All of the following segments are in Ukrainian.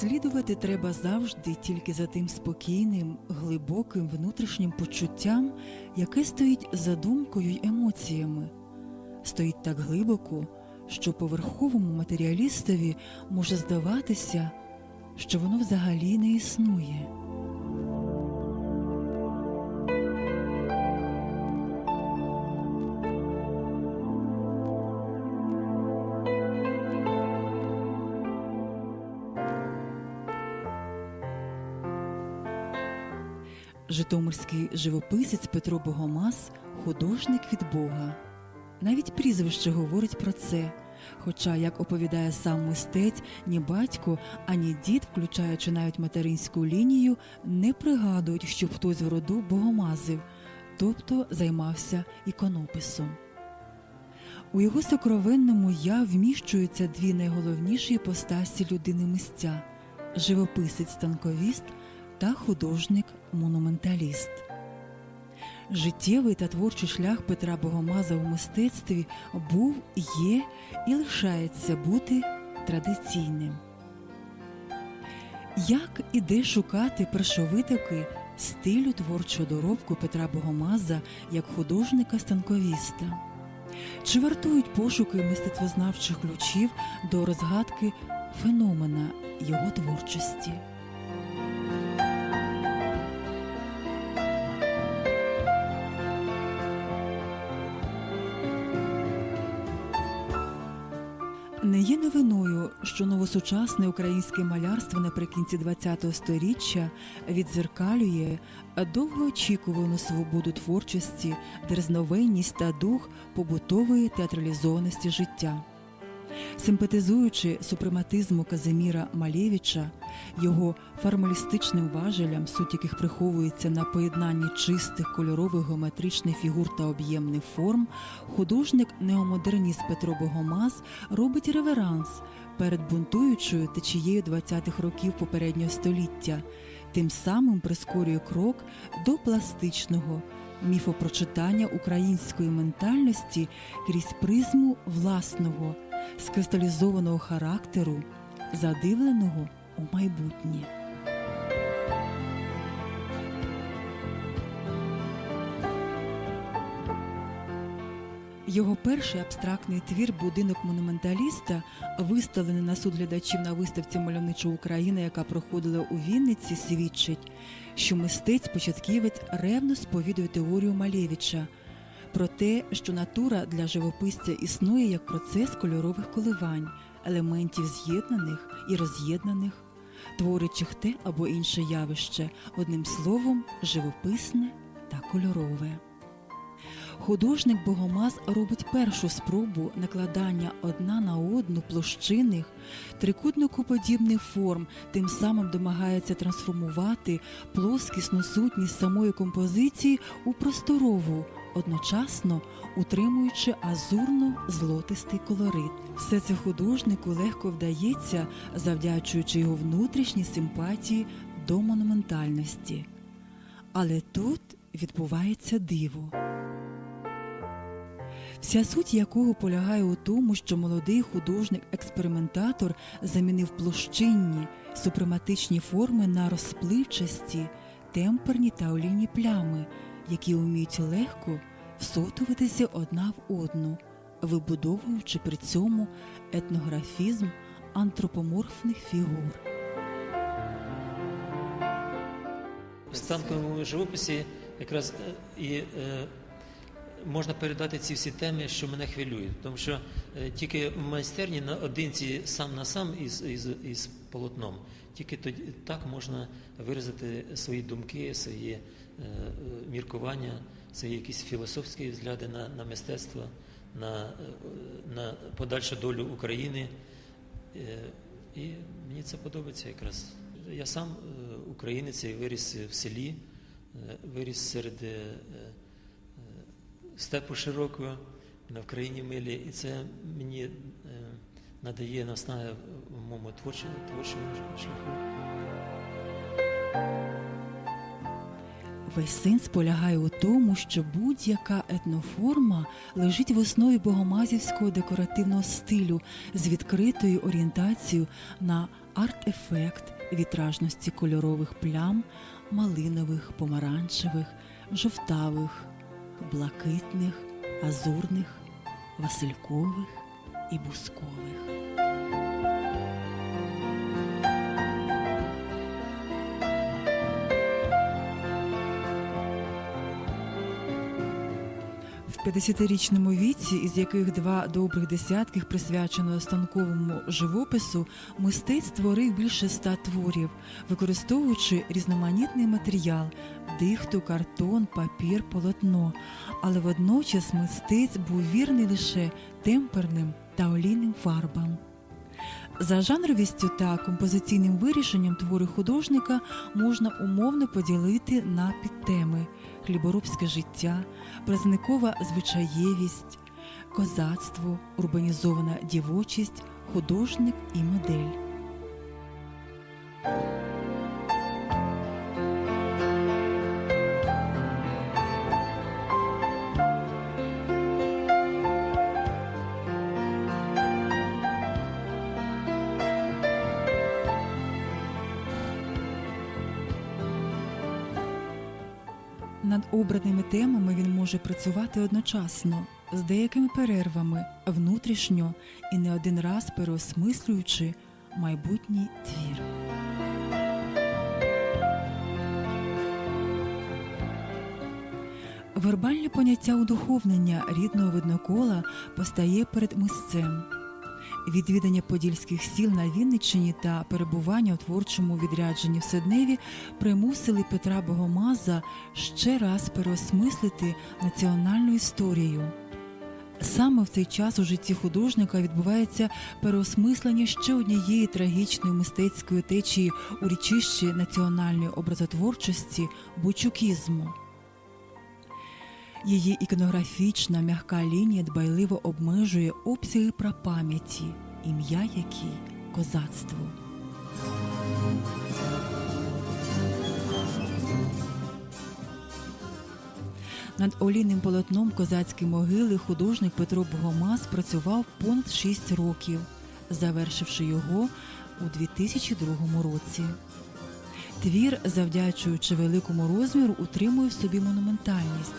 Слідувати треба завжди тільки за тим спокійним, глибоким внутрішнім почуттям, яке стоїть за думкою й емоціями. Стоїть так глибоко, що поверховому матеріалістові може здаватися, що воно взагалі не існує. Житомирський живописець Петро Богомаз художник від Бога. Навіть прізвище говорить про це. Хоча, як оповідає сам мистець, ні батько, ані дід, включаючи навіть материнську лінію, не пригадують, щоб хтось в роду богомазив, тобто займався іконописом. У його сокровенному я вміщуються дві найголовніші постасі людини мисця живописець-танковіст та художник-монументаліст. Життєвий та творчий шлях Петра Богомаза у мистецтві був, є і лишається бути традиційним. Як і де шукати першовитоки стилю творчого доробку Петра Богомаза як художника-станковіста? Чи вартують пошуки мистецтвознавчих ключів до розгадки феномена його творчості? Не є новиною, що новосучасне українське малярство наприкінці ХХ століття відзеркалює довгоочікувану свободу творчості, дерзновенність та дух побутової театралізованості життя. Симпатизуючи супрематизму Казиміра Малєвича, його формалістичним важелям, суть яких приховується на поєднанні чистих кольорових геометричних фігур та об'ємних форм, художник неомодерніст Петро Богомаз робить реверанс перед бунтуючою течією 20-х років попереднього століття, тим самим прискорює крок до пластичного міфопрочитання української ментальності крізь призму власного скристалізованого характеру, задивленого у майбутнє. Його перший абстрактний твір Будинок монументаліста, виставлений на суд глядачів на виставці Мальовнича Україна, яка проходила у Вінниці, свідчить, що мистець початківець ревно сповідує теорію Малєвича про те, що натура для живописця існує як процес кольорових коливань, елементів з'єднаних і роз'єднаних, творячих те або інше явище, одним словом, живописне та кольорове. Художник Богомаз робить першу спробу накладання одна на одну площинних, трикутникоподібних форм, тим самим домагається трансформувати плоскісну сутність самої композиції у просторову, одночасно утримуючи азурно-злотистий колорит. Все це художнику легко вдається, завдячуючи його внутрішній симпатії до монументальності. Але тут відбувається диво вся суть якого полягає у тому, що молодий художник-експериментатор замінив площинні супрематичні форми на розпливчасті, темперні та олійні плями, які вміють легко всотуватися одна в одну, вибудовуючи при цьому етнографізм антропоморфних фігур. В станковому живописі якраз е, і е, можна передати ці всі теми, що мене хвилюють. Тому що е, тільки в майстерні наодинці сам на сам із, із, із полотном, тільки тоді так можна виразити свої думки, свої міркування, свої якісь філософські взгляди на, на мистецтво, на, е, на подальшу долю України. Е, і мені це подобається якраз. Я сам е, українець і виріс в селі, е, виріс серед е, е, степу широкого на Вкраїні милі, і це мені е, надає наснаги в моєму творчому шляху. Весь сенс полягає у тому, що будь-яка етноформа лежить в основі богомазівського декоративного стилю з відкритою орієнтацією на арт-ефект вітражності кольорових плям, малинових, помаранчевих, жовтавих, блакитних, азурних, василькових і бускових. 50-річному віці, із яких два добрих десятки присвячено станковому живопису, мистець створив більше ста творів, використовуючи різноманітний матеріал дихту, картон, папір, полотно. Але водночас мистець був вірний лише темперним та олійним фарбам. За жанровістю та композиційним вирішенням твори художника можна умовно поділити на підтеми хліборобське життя, празникова звичаєвість, козацтво, урбанізована дівочість, художник і модель. Обраними темами він може працювати одночасно, з деякими перервами, внутрішньо і не один раз переосмислюючи майбутній твір. Вербальне поняття удуховнення рідного виднокола постає перед мисцем. Відвідання подільських сіл на Вінниччині та перебування у творчому відрядженні в Сидневі примусили Петра Богомаза ще раз переосмислити національну історію. Саме в цей час у житті художника відбувається переосмислення ще однієї трагічної мистецької течії у річищі національної образотворчості бучукізму. Її іконографічна м'яка лінія дбайливо обмежує обсяги прапам'яті, ім'я якій козацтво. Над олійним полотном козацької могили художник Петро Богомаз працював понад 6 років, завершивши його у 2002 році. Твір, завдячуючи великому розміру, утримує в собі монументальність.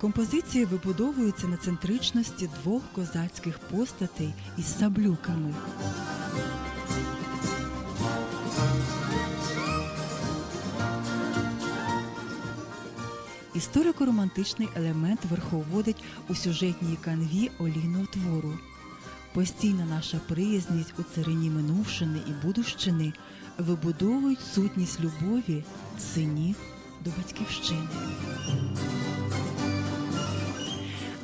Композиція вибудовується на центричності двох козацьких постатей із саблюками. Історико-романтичний елемент верховодить у сюжетній канві олійного твору. Постійна наша приязність у царині минувшини і будущини вибудовують сутність любові синів до батьківщини.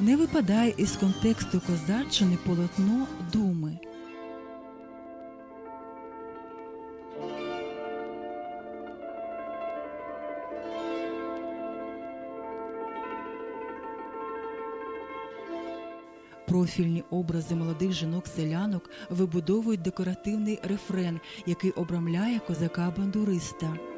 Не випадає із контексту козаччини полотно думи. Профільні образи молодих жінок-селянок вибудовують декоративний рефрен, який обрамляє козака-бандуриста.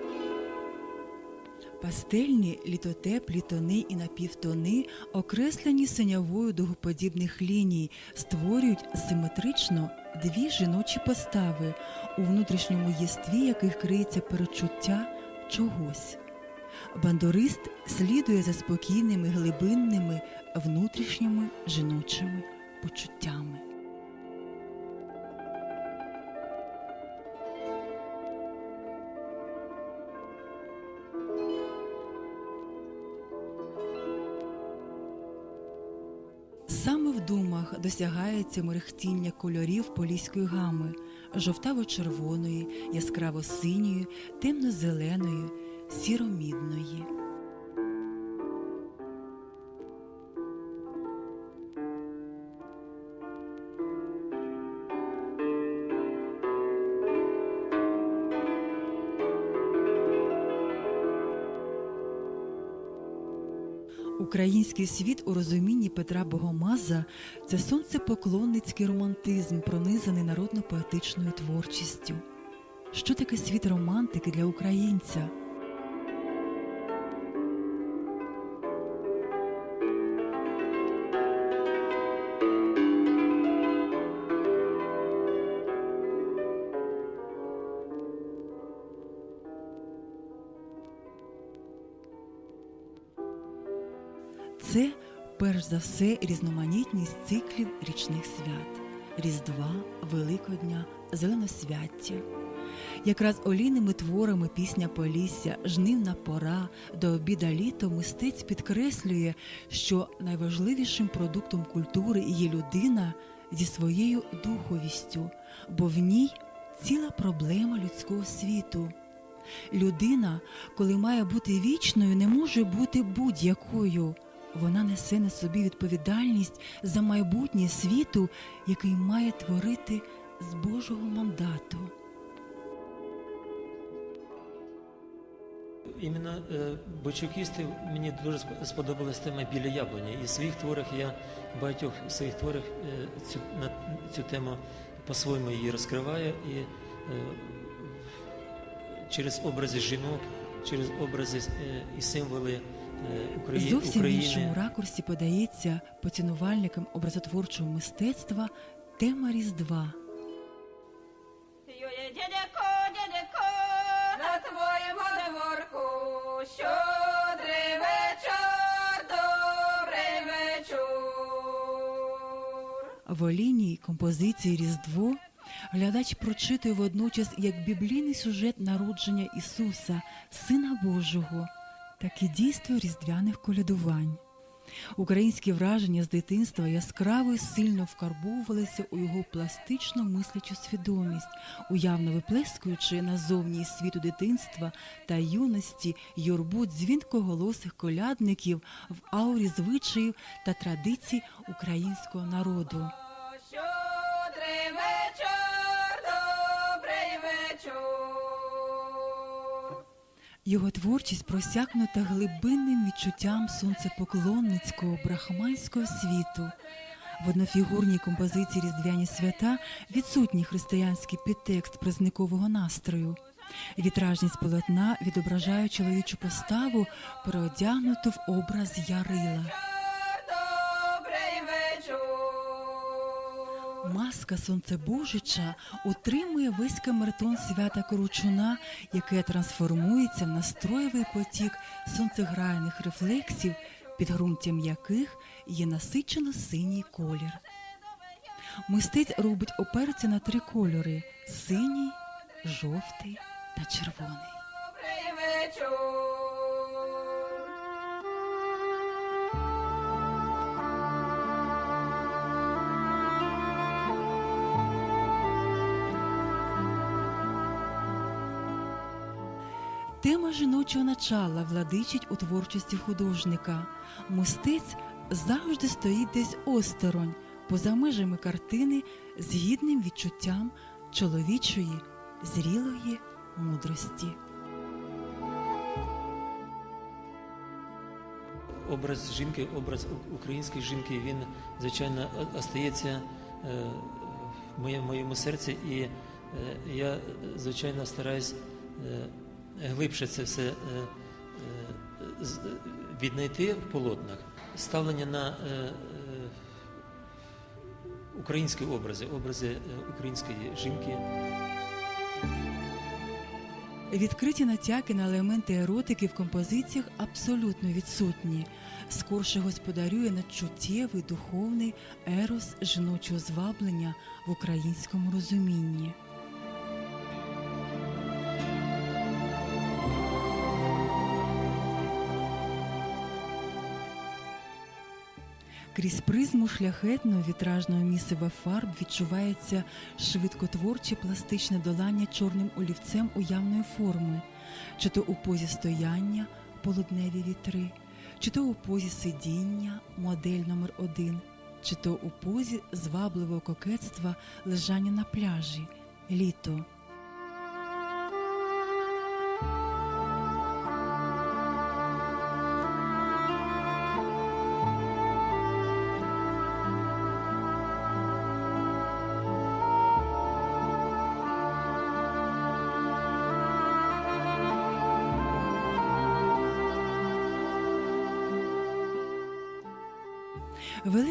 Пастельні літотеплі тони і напівтони, окреслені синявою дугоподібних ліній, створюють симетрично дві жіночі постави, у внутрішньому єстві яких криється перечуття чогось. Бандурист слідує за спокійними глибинними внутрішніми жіночими почуттями. Саме в думах досягається мерехтіння кольорів поліської гами жовтаво-червоної, яскраво-синьої, темно-зеленої, сіромідної. Український світ у розумінні Петра Богомаза це сонцепоклонницький романтизм, пронизаний народно-поетичною творчістю. Що таке світ романтики для українця? Це перш за все різноманітність циклів річних свят Різдва, Великодня, Зеленосвяття. Якраз олійними творами пісня Полісся, жнивна пора до обіда літо мистець підкреслює, що найважливішим продуктом культури є людина зі своєю духовістю, бо в ній ціла проблема людського світу. Людина, коли має бути вічною, не може бути будь-якою. Вона несе на собі відповідальність за майбутнє світу, який має творити з Божого мандату. Іменно е, Бочукісти мені дуже сп- сподобалась тема біля яблуні. І в своїх творах я в багатьох своїх творах е, цю, на цю тему по-своєму її розкриваю і е, через образи жінок, через образи і символи. Зовсім в іншому ракурсі подається поцінувальникам образотворчого мистецтва тема Різдва. Йоє, дядяко, дядяко, на твоєму дворку щодрий вечір, добрий вечір. В олійній композиції Різдво глядач прочитує водночас як біблійний сюжет народження Ісуса, Сина Божого, так і дійство різдвяних колядувань. Українські враження з дитинства яскраво і сильно вкарбовувалися у його пластично мислячу свідомість, уявно виплескуючи назовні із світу дитинства та юності юрбу дзвінкоголосих колядників в аурі звичаїв та традицій українського народу. Його творчість просякнута глибинним відчуттям сонцепоклонницького брахманського світу. В однофігурній композиції Різдвяні свята відсутній християнський підтекст празникового настрою. Вітражність полотна відображає чоловічу поставу, переодягнуту в образ Ярила. Маска Сонцебожича утримує весь камертон свята Коручуна, яке трансформується в настроєвий потік сонцеграйних рефлексів, підґрунтям яких є насичено синій колір. Мистець робить оперцію на три кольори: синій, жовтий та червоний. Тема жіночого начала владичить у творчості художника. Мистець завжди стоїть десь осторонь, поза межами картини, з гідним відчуттям чоловічої, зрілої мудрості. образ жінки, образ української жінки, він, звичайно, остається е, в моєму, серці, і е, я, звичайно, стараюсь е, глибше це все е, е, віднайти в полотнах. Ставлення на е, українські образи, образи української жінки. Відкриті натяки на елементи еротики в композиціях абсолютно відсутні. Скорше господарює надчуттєвий духовний ерос жіночого зваблення в українському розумінні. Крізь призму шляхетного вітражного місива фарб відчувається швидкотворче пластичне долання чорним олівцем уявної форми, чи то у позі стояння полудневі вітри, чи то у позі сидіння модель номер один, чи то у позі звабливого кокетства лежання на пляжі літо.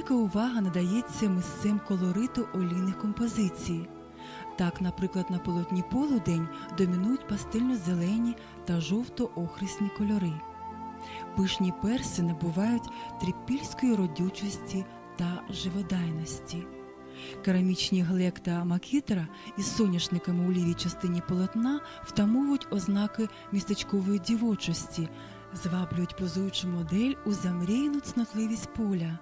Велика увага надається місцем колориту олійних композицій. Так, наприклад, на полотні полудень домінують пастельно-зелені та жовто-охрисні кольори. Пишні перси набувають трипільської родючості та живодайності. Керамічні глек та макітра із соняшниками у лівій частині полотна втамовують ознаки містечкової дівочості, зваблюють позуючу модель у замріяну цнотливість поля,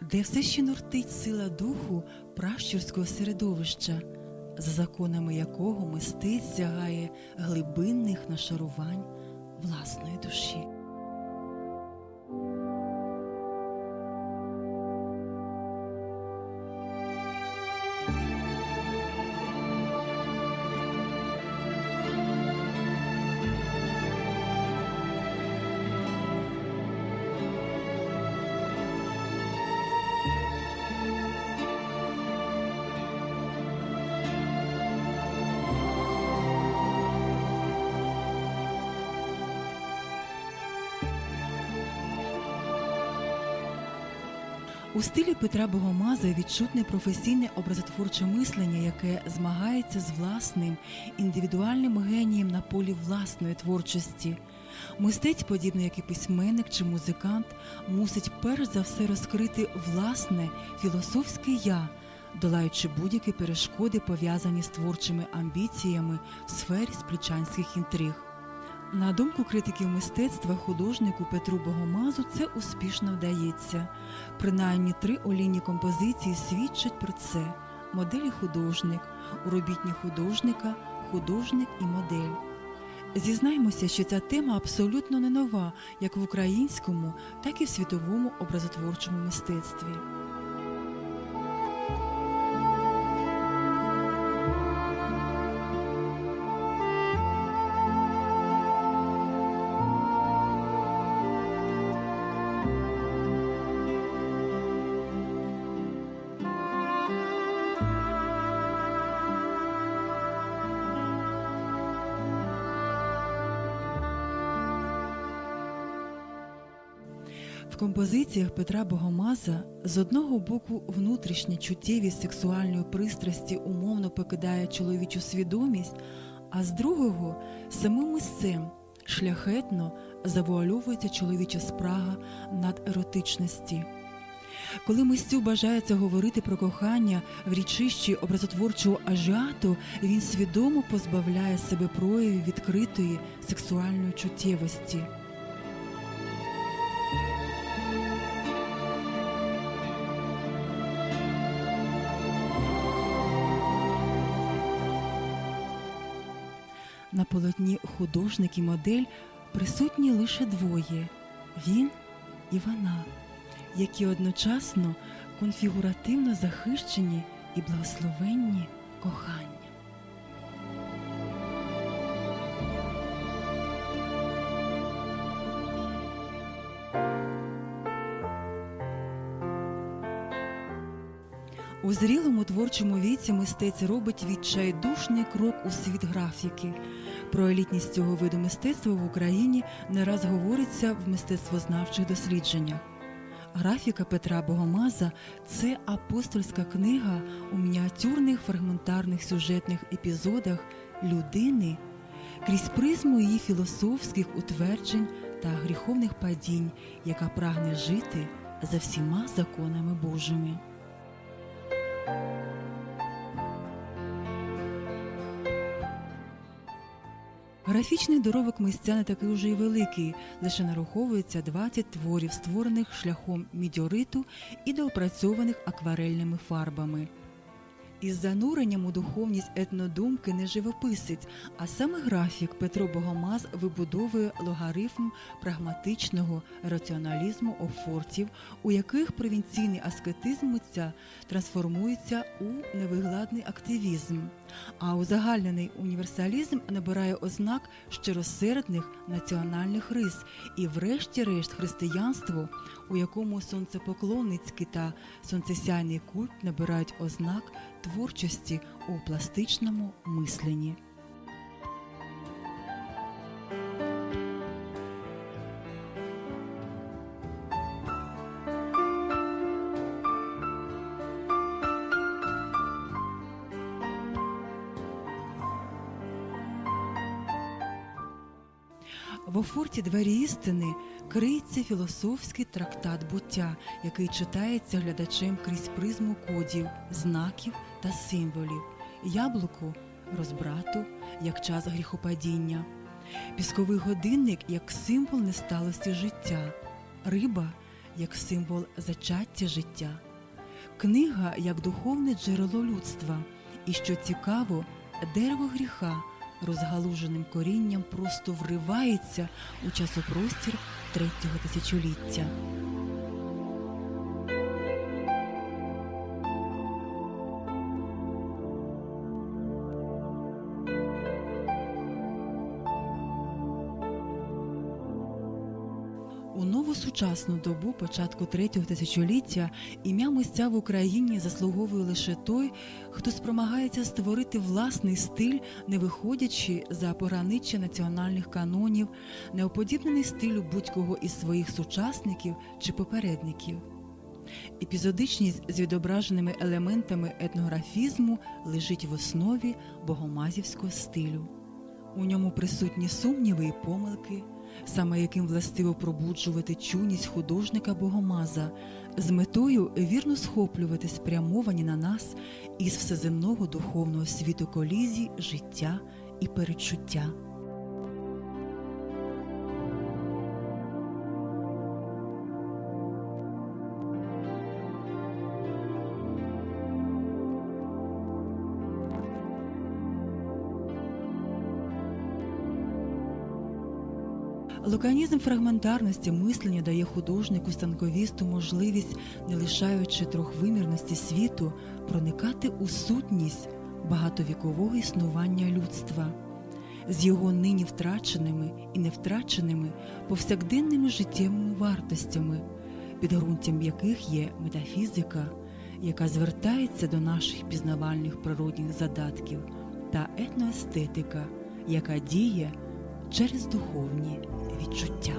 де все ще нортить сила духу пращурського середовища, за законами якого мистець сягає глибинних нашарувань власної душі. У стилі Петра Богомаза відчутне професійне образотворче мислення, яке змагається з власним індивідуальним генієм на полі власної творчості. Мистець, подібно як і письменник чи музикант, мусить перш за все розкрити власне філософське я, долаючи будь-які перешкоди, пов'язані з творчими амбіціями в сфері сплічанських інтриг. На думку критиків мистецтва, художнику Петру Богомазу це успішно вдається. Принаймні три олійні композиції свідчать про це: моделі художник, уробітні художника, художник і модель. Зізнаємося, що ця тема абсолютно не нова як в українському, так і в світовому образотворчому мистецтві. Композиціях Петра Богомаза з одного боку внутрішня чуттєвість сексуальної пристрасті умовно покидає чоловічу свідомість, а з другого самим мисцем шляхетно завуальовується чоловіча спрага надеротичності. Коли мисцю бажається говорити про кохання в річищі образотворчого ажіату, він свідомо позбавляє себе проявів відкритої сексуальної чуттєвості. На полотні художник і модель присутні лише двоє він і вона, які одночасно конфігуративно захищені і благословенні кохання. У зрілому творчому віці мистець робить відчайдушний крок у світ графіки. Про елітність цього виду мистецтва в Україні не раз говориться в мистецтвознавчих дослідженнях. Графіка Петра Богомаза це апостольська книга у мініатюрних фрагментарних сюжетних епізодах людини крізь призму її філософських утверджень та гріховних падінь, яка прагне жити за всіма законами Божими. Графічний доробок місця не такий уже й великий, лише нараховується 20 творів, створених шляхом мідіориту і доопрацьованих акварельними фарбами. Із зануренням у духовність етнодумки не живописець, а саме графік Петро Богомаз вибудовує логарифм прагматичного раціоналізму офортів, у яких провінційний аскетизм митця трансформується у невигладний активізм, а узагальнений універсалізм набирає ознак щиросердних національних рис і, врешті-решт, християнство, у якому сонцепоклонницький та сонцесяйний культ набирають ознак творчості у пластичному мисленні. В двері істини криється філософський трактат буття, який читається глядачем крізь призму кодів, знаків та символів, яблуко розбрату як час гріхопадіння, пісковий годинник як символ несталості життя, риба як символ зачаття життя, книга як духовне джерело людства, і що цікаво, дерево гріха розгалуженим корінням просто вривається у часопростір третього тисячоліття. У нову сучасну добу початку третього тисячоліття ім'я митця в Україні заслуговує лише той, хто спромагається створити власний стиль, не виходячи за пограниччя національних канонів, неоподібнений стилю будь-кого із своїх сучасників чи попередників. Епізодичність з відображеними елементами етнографізму лежить в основі богомазівського стилю. У ньому присутні сумніви і помилки, саме яким властиво пробуджувати чуність художника Богомаза, з метою вірно схоплювати спрямовані на нас із всеземного духовного світу колізій, життя і перечуття. Локанізм фрагментарності мислення дає художнику станковісту можливість, не лишаючи трьохвимірності світу, проникати у сутність багатовікового існування людства. З його нині втраченими і не втраченими повсякденними життєвими вартостями, підґрунтям яких є метафізика, яка звертається до наших пізнавальних природних задатків, та етноестетика, яка діє через духовні відчуття.